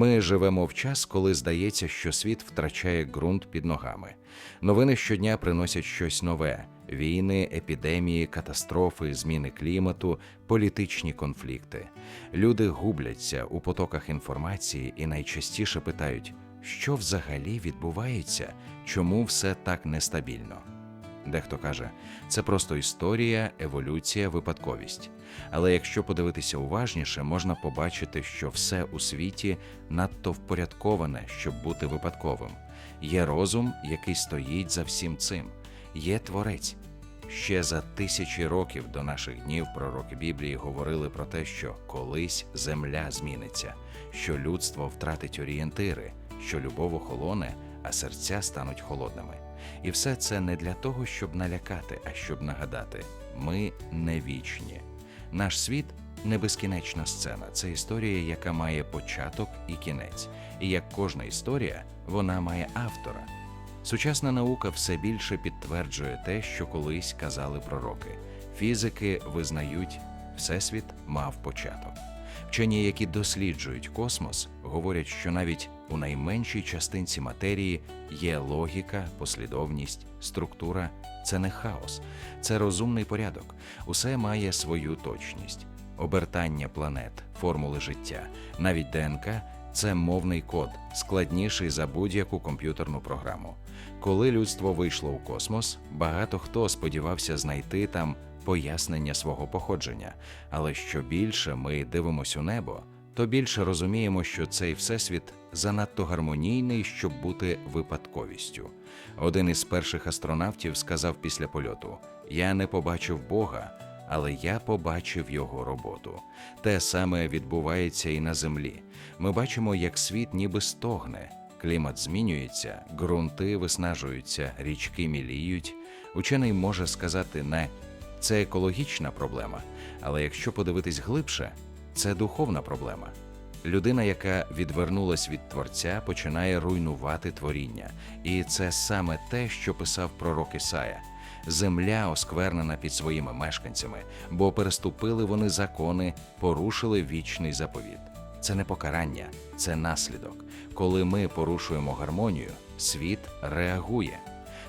Ми живемо в час, коли здається, що світ втрачає ґрунт під ногами. Новини щодня приносять щось нове: війни, епідемії, катастрофи, зміни клімату, політичні конфлікти. Люди губляться у потоках інформації і найчастіше питають, що взагалі відбувається, чому все так нестабільно. Дехто каже, це просто історія, еволюція, випадковість. Але якщо подивитися уважніше, можна побачити, що все у світі надто впорядковане, щоб бути випадковим. Є розум, який стоїть за всім цим, є творець. Ще за тисячі років до наших днів пророки Біблії говорили про те, що колись земля зміниться, що людство втратить орієнтири, що любов охолоне, а серця стануть холодними. І все це не для того, щоб налякати, а щоб нагадати: ми не вічні. Наш світ не безкінечна сцена. Це історія, яка має початок і кінець. І як кожна історія, вона має автора. Сучасна наука все більше підтверджує те, що колись казали пророки. Фізики визнають, всесвіт мав початок. Вчені, які досліджують космос, говорять, що навіть у найменшій частинці матерії є логіка, послідовність, структура. Це не хаос, це розумний порядок. Усе має свою точність. Обертання планет, формули життя, навіть ДНК це мовний код, складніший за будь-яку комп'ютерну програму. Коли людство вийшло у космос, багато хто сподівався знайти там пояснення свого походження. Але що більше ми дивимося у небо, то більше розуміємо, що цей всесвіт занадто гармонійний, щоб бути випадковістю. Один із перших астронавтів сказав після польоту: Я не побачив Бога, але я побачив його роботу. Те саме відбувається і на землі. Ми бачимо, як світ ніби стогне. Клімат змінюється, ґрунти виснажуються, річки міліють. Учений може сказати не це екологічна проблема, але якщо подивитись глибше, це духовна проблема. Людина, яка відвернулась від Творця, починає руйнувати творіння, і це саме те, що писав пророк Ісая. Земля осквернена під своїми мешканцями, бо переступили вони закони, порушили вічний заповіт. Це не покарання, це наслідок. Коли ми порушуємо гармонію, світ реагує.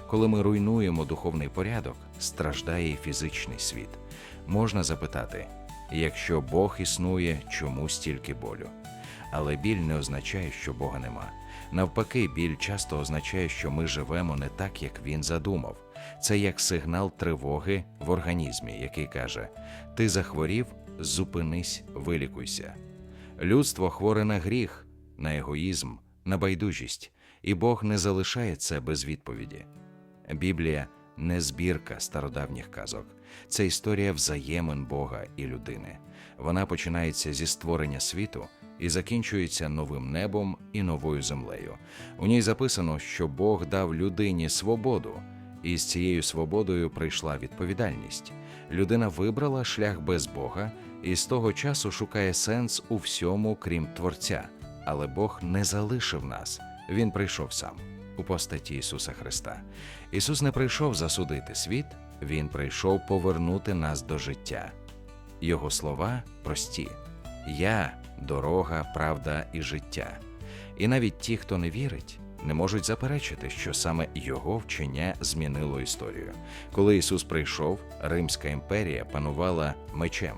Коли ми руйнуємо духовний порядок, страждає і фізичний світ. Можна запитати, якщо Бог існує, чому стільки болю? Але біль не означає, що Бога нема. Навпаки, біль часто означає, що ми живемо не так, як він задумав. Це як сигнал тривоги в організмі, який каже: Ти захворів, зупинись, вилікуйся. Людство хворе на гріх, на егоїзм, на байдужість, і Бог не залишає це без відповіді. Біблія не збірка стародавніх казок, це історія взаємин Бога і людини. Вона починається зі створення світу і закінчується новим небом і новою землею. У ній записано, що Бог дав людині свободу, і з цією свободою прийшла відповідальність. Людина вибрала шлях без Бога і з того часу шукає сенс у всьому, крім Творця. Але Бог не залишив нас, Він прийшов сам у постаті Ісуса Христа. Ісус не прийшов засудити світ, Він прийшов повернути нас до життя. Його слова прості: Я дорога, правда і життя. І навіть ті, хто не вірить, не можуть заперечити, що саме його вчення змінило історію. Коли Ісус прийшов, Римська імперія панувала мечем.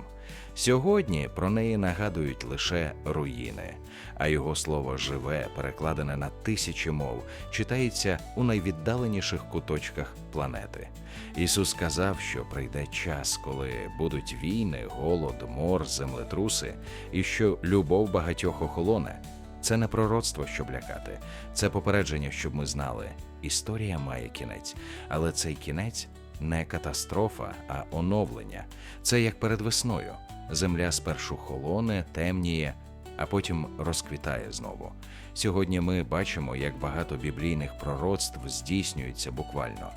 Сьогодні про неї нагадують лише руїни, а його слово живе, перекладене на тисячі мов, читається у найвіддаленіших куточках планети. Ісус сказав, що прийде час, коли будуть війни, голод, мор, землетруси, і що любов багатьох охолоне. Це не пророцтво, щоб лякати, це попередження, щоб ми знали. Історія має кінець, але цей кінець не катастрофа, а оновлення. Це як перед весною. Земля спершу холоне, темніє, а потім розквітає знову. Сьогодні ми бачимо, як багато біблійних пророцтв здійснюється буквально.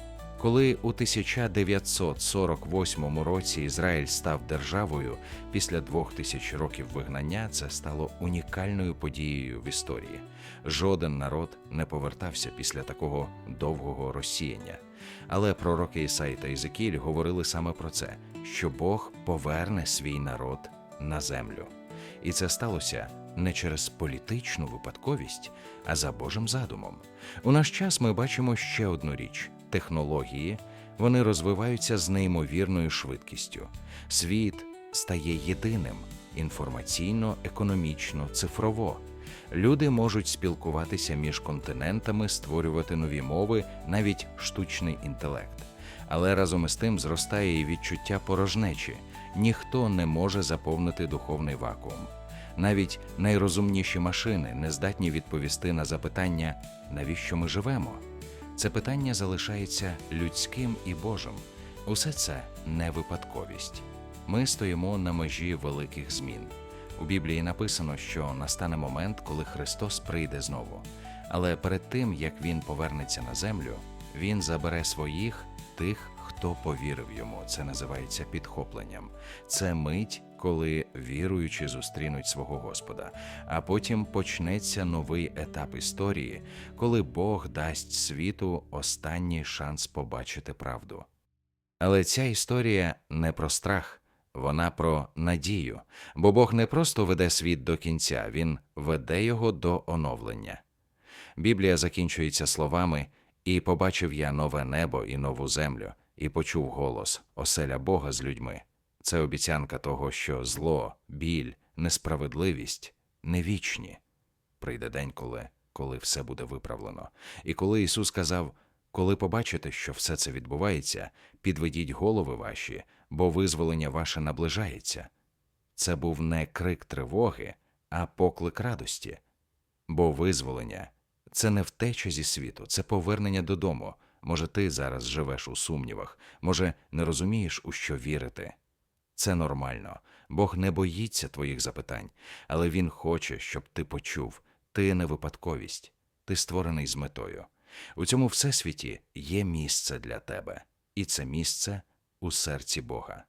Коли у 1948 році Ізраїль став державою після двох тисяч років вигнання, це стало унікальною подією в історії. Жоден народ не повертався після такого довгого розсіяння. Але пророки Ісаї та Ізекіль говорили саме про це: що Бог поверне свій народ на землю. І це сталося не через політичну випадковість, а за Божим задумом. У наш час ми бачимо ще одну річ: технології вони розвиваються з неймовірною швидкістю. Світ стає єдиним інформаційно, економічно, цифрово. Люди можуть спілкуватися між континентами, створювати нові мови, навіть штучний інтелект. Але разом із тим зростає і відчуття порожнечі. Ніхто не може заповнити духовний вакуум. Навіть найрозумніші машини не здатні відповісти на запитання, навіщо ми живемо. Це питання залишається людським і Божим. Усе це не випадковість. Ми стоїмо на межі великих змін. У Біблії написано, що настане момент, коли Христос прийде знову. Але перед тим, як Він повернеться на землю, Він забере своїх тих, хто повірив йому. Це називається підхопленням. Це мить, коли віруючі зустрінуть свого Господа. А потім почнеться новий етап історії, коли Бог дасть світу останній шанс побачити правду. Але ця історія не про страх, вона про надію, бо Бог не просто веде світ до кінця, Він веде його до оновлення. Біблія закінчується словами І побачив я нове небо і нову землю, і почув голос оселя Бога з людьми. Це обіцянка того, що зло, біль, несправедливість не вічні. Прийде день, коли, коли все буде виправлено. І коли Ісус сказав, коли побачите, що все це відбувається, підведіть голови ваші, бо визволення ваше наближається. Це був не крик тривоги, а поклик радості. Бо визволення це не втеча зі світу, це повернення додому. Може, ти зараз живеш у сумнівах, може, не розумієш, у що вірити. Це нормально. Бог не боїться твоїх запитань, але Він хоче, щоб ти почув ти не випадковість, ти створений з метою. У цьому всесвіті є місце для тебе, і це місце у серці Бога.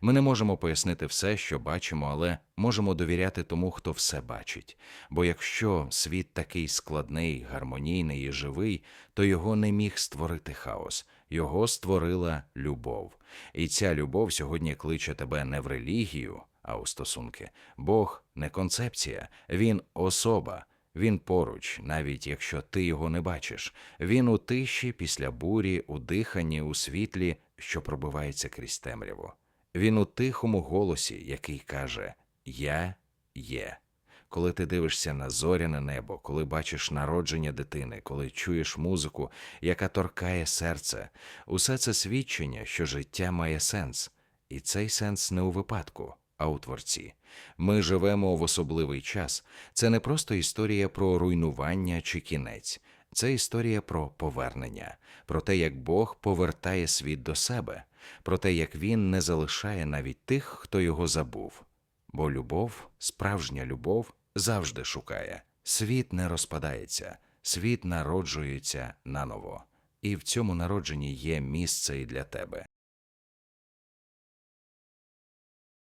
Ми не можемо пояснити все, що бачимо, але можемо довіряти тому, хто все бачить. Бо якщо світ такий складний, гармонійний і живий, то його не міг створити хаос, його створила любов. І ця любов сьогодні кличе тебе не в релігію, а у стосунки. Бог не концепція, він особа. Він поруч, навіть якщо ти його не бачиш. Він у тиші, після бурі, у диханні, у світлі, що пробивається крізь темряву. Він у тихому голосі, який каже Я є. Коли ти дивишся на зоряне небо, коли бачиш народження дитини, коли чуєш музику, яка торкає серце, усе це свідчення, що життя має сенс, і цей сенс не у випадку, а у творці. Ми живемо в особливий час. Це не просто історія про руйнування чи кінець, це історія про повернення, про те, як Бог повертає світ до себе, про те, як він не залишає навіть тих, хто його забув. Бо любов, справжня любов, завжди шукає. Світ не розпадається, світ народжується наново. І в цьому народженні є місце і для тебе.